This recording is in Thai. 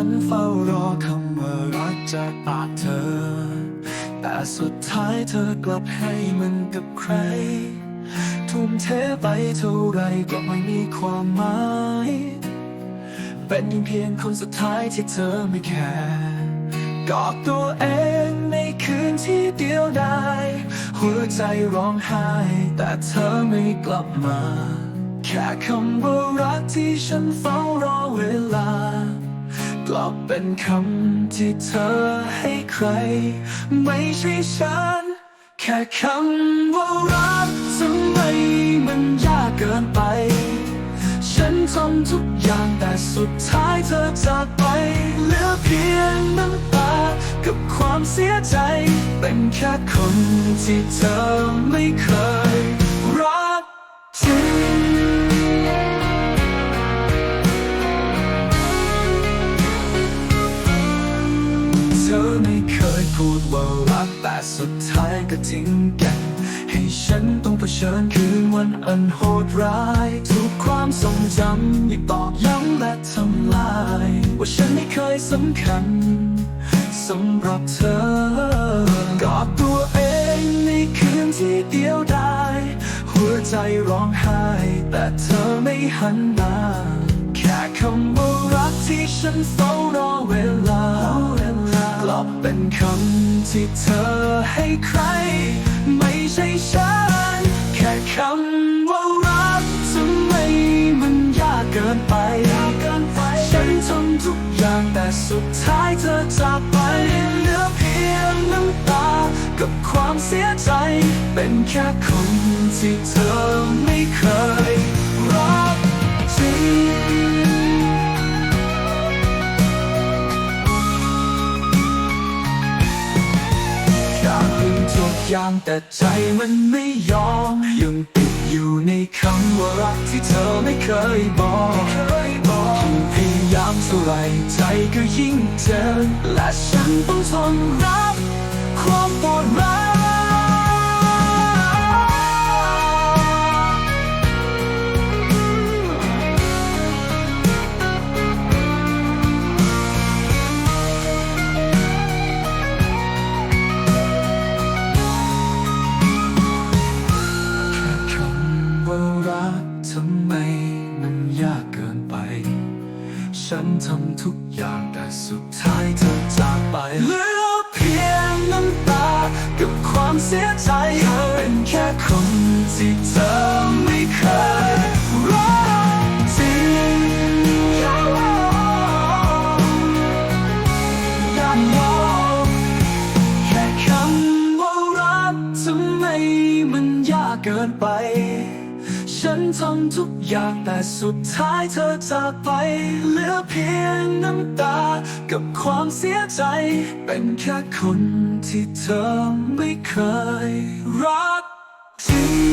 ฉันเฝ้ารอคำว่ารักจากปากเธอ แต่สุดท้ายเธอกลับให้มันกับใคร ทุ่มเทไปเท่าไรก็ไม่มีความหมาย เป็นเพียงคนสุดท้ายที่เธอไม่แคร์กอดตัวเองในคืนที่เดียวดายหัวใจร้องไห้ แต่เธอไม่กลับมา แค่คำว่ารักที่ฉันเฝ้ารอ กลับเป็นคำที่เธอให้ใคร ไม่ใช่ฉัน แค่คำว่ารักทำไมมันยากเกินไป ฉันทำทุกอย่างแต่สุดท้ายเธอจากไป เหลือเพียงน้ำตากับความเสียใจ เป็นแค่คนที่เธอไม่เคย สุดท้ายก็ทิ้งกัน ให้ฉันต้องเผชิญคืนวันอันโหดร้าย ทุกความทรงจำยังตอกย้ำและทำลาย ว่าฉันไม่เคยสำคัญสำหรับเธอกอดตัวเองในคืนที่เดียวดาย หัวใจร้องไห้ แต่เธอไม่หันมา แค่คำว่ารักที่ฉันเฝ้ารอเวลา กลับเป็นคำที่เธอให้ใคร ไม่ใช่ฉัน แค่คำว่ารักทำไมมันยากเกินไป ฉันทำทุกอย่างแต่สุดท้ายเธอจากไปเหลือเพียงน้ำตา กับความเสียใจ เป็นแค่คนที่เธอไม่เคย ย่างแต่ใจมันไม่ยอม ยังติดอยู่ในคำว่ารักที่เธอไม่เคยบอกยิ่งพยายามเท่าไรใจก็ยิ่งเจ็บและฉันต้องทนรับ ความปวดร้าว ว่ารักทำไมมันยากเกินไป ฉันทำทุกอย่างแต่สุดท้ายเธอจากไปเหลือเพียงน้ำตา กับความเสียใจเธอเป็นแค่คนที่เธอไม่เคยรักจริงยากบอแค่คำว่ารักทำไมมันยากเกินไป ฉันทำทุกอย่างแต่สุดท้ายเธอจากไป เหลือเพียงน้ำตา กับความเสียใจ เป็นแค่คนที่เธอไม่เคยรักจริง